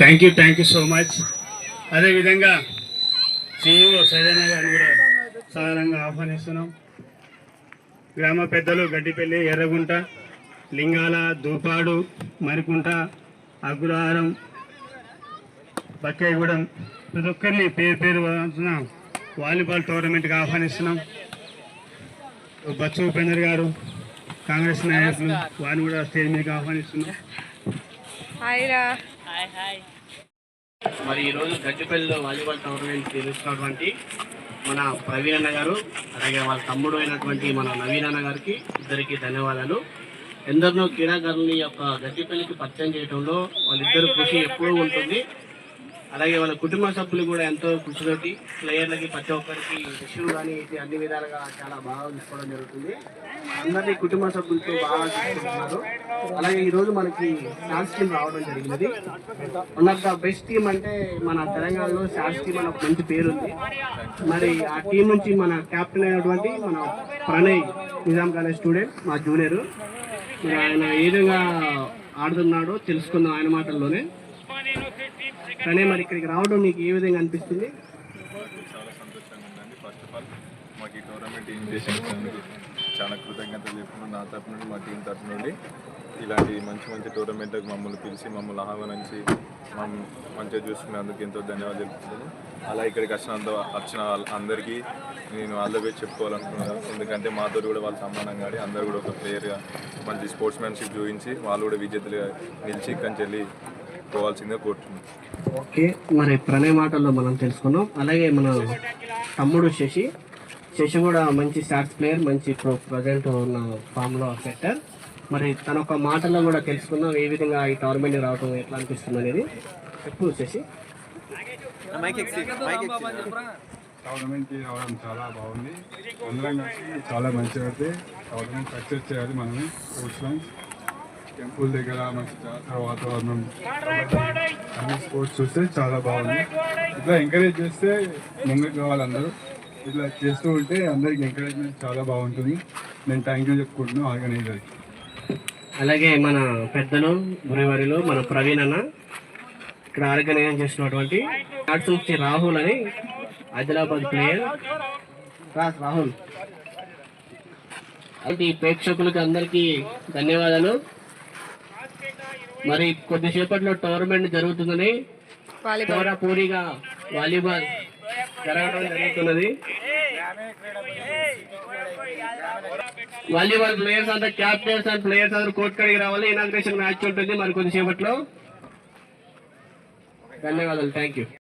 Thank you thank you so much అదేవిధంగా CEO Saidanna గారిని కూడా సాధారణంగా ఆహ్వానిస్తున్నాం. గ్రామ పెద్దలు గడ్డిపల్లి ఎర్రగుంట లింగాల దూపాడు మరికుంట అగ్రహారం బక్కాయిగూడెం ప్రతి ఒక్కరిని పేరు పేరు వాలీబాల్ టోర్నమెంట్కి ఆహ్వానిస్తున్నాం. బచ్చు ఉపేందర్ గారు కాంగ్రెస్ నాయకులు వారిని కూడా స్టేజ్ మీదకి ఆహ్వానిస్తున్నాం. హాయ్ రా మరి ఈరోజు గడ్డిపల్లిలో వాలీబాల్ టోర్నమెంట్ నిర్వహిస్తున్నటువంటి మన ప్రవీణ్ అన్న గారు అలాగే వాళ్ళ తమ్ముడు అయినటువంటి మన నవీన్ అన్న గారికి ఇద్దరికి ధన్యవాదాలు. ఎందరినో క్రీడాకారుని యొక్క గడ్డిపల్లికి పరిచయం చేయడంలో వాళ్ళిద్దరు కృషి ఎప్పుడూ ఉంటుంది. అలాగే వాళ్ళ కుటుంబ సభ్యులు కూడా ఎంతో కృషితోటి ప్లేయర్లకి ప్రతి ఒక్కరికి విషయం కానీ ఇది అన్ని విధాలుగా చాలా బాగా తీసుకోవడం జరుగుతుంది. అందరినీ కుటుంబ సభ్యులతో బాగా తీసుకుంటున్నారు అలాగే ఈరోజు మనకి డాన్స్ టీం రావడం జరిగినది. One of the best team అంటే మన తెలంగాణలో శాన్స్ టీం అని ఒక మంచి పేరు ఉంది మరి ఆ టీం నుంచి మన క్యాప్టెన్ అయినటువంటి మన ప్రణయ్ నిజాం కాలేజ్ స్టూడెంట్ మా జూనియర్ మరి ఆయన ఏ విధంగా ఆడుతున్నాడో తెలుసుకుందాం ఆయన మాటల్లోనే. కానీ మరి ఇక్కడికి రావడం నీకు ఏ విధంగా అనిపిస్తుంది? చాలా సంతోషంగా ఉందండి ఫస్ట్ ఆఫ్ ఆల్ మాకు ఈ టోర్నమెంట్ ఇన్విటేషన్ చాలా కృతజ్ఞతలు చెప్పుకున్నాను నా తరపు నుండి మా టీం తరపు నుండి ఇలాంటి మంచి మంచి టోర్నమెంట్లకు మమ్మల్ని పిలిచి మమ్మల్ని ఆహ్వానించి మమ్మల్ని మంచిగా చూసుకున్నందుకు ఎంతో ధన్యవాదాలు తెలుపుతున్నాను అలా ఇక్కడికి వచ్చినంత వచ్చిన వాళ్ళ- అందరికీ నేను ఆల్ ద బెస్ట్ చెప్పుకోవాలనుకున్నాను. ఎందుకంటే మాతో కూడా వాళ్ళు సమానంగా ఆడి అందరూ కూడా ఒక ప్లేయర్గా మంచి స్పోర్ట్స్మెన్షిప్ చూపించి వాళ్ళు కూడా విజేతలుగా నిలిచి ఇక్కడి నుంచి వెళ్ళి పోవాల్సిందిగా కోరుతున్నాను ఓకే మరి ప్రణయ్ మాటల్లో మనం తెలుసుకున్నాం. అలాగే మన తమ్ముడు శశి. శశి కూడా మంచి స్టార్ట్స్ ప్లేయర్ మంచి ప్రో ప్రజెంట్ ఉన్న ఫామ్లో సెట్టర్ మరి తన ఒక మాటల్లో కూడా తెలుసుకుందాం ఏ విధంగా ఈ టోర్నమెంట్ రావడం ఎట్లా అనిపిస్తుంది అనేది. చెప్పు శశి. టోర్నమెంట్కి రావడం చాలా బాగుంది. అందరం కలిసి చాలా మంచిగా అయితే టోర్నమెంట్ సక్సెస్ చేయాలి మనమే స్పోర్ట్స్ టెంపుల్ దగ్గర మంచి జాతర వాతావరణం అన్ని స్పోర్ట్స్ చూస్తే చాలా బాగుంది. ఇట్లా ఎంకరేజ్ చేస్తే ముందుకు కావాలందరూ ఇట్లా చేస్తూ ఉంటే అందరికి ఎంకరేజ్మెంట్ చాలా బాగుంటుంది. నేను థ్యాంక్ యూ చెప్పుకుంటున్నాను ఆర్గనైజర్కి అలాగే మన పెద్దలు గురివారిలో మన ప్రవీణ్ అన్న. ఇక్కడ ఆర్గనైజ్ చేసినటువంటి ఆర్ట్స్ నుంచి రాహుల్ అని ఆదిలాబాద్ ప్లేయర్. రాస్ రాహుల్. అయితే ఈ ప్రేక్షకులకి అందరికీ ధన్యవాదాలు. మరి కొద్దిసేపట్లో టోర్నమెంట్ జరుగుతుందని వాలీబాల్. పూరిగా వాలీబాల్ జరగడం జరుగుతున్నది. వాలీబాల్ ప్లేయర్స్ అంతా క్యాప్టెన్స్ అండ్ ప్లేయర్స్ అందరూ కోర్ట్ కడిగి రావాలి. ఇనాగ్రేషన్ మ్యాచ్ ఉంటుంది మరి కొద్దిసేపట్లో ధన్యవాదాలు. Thank you.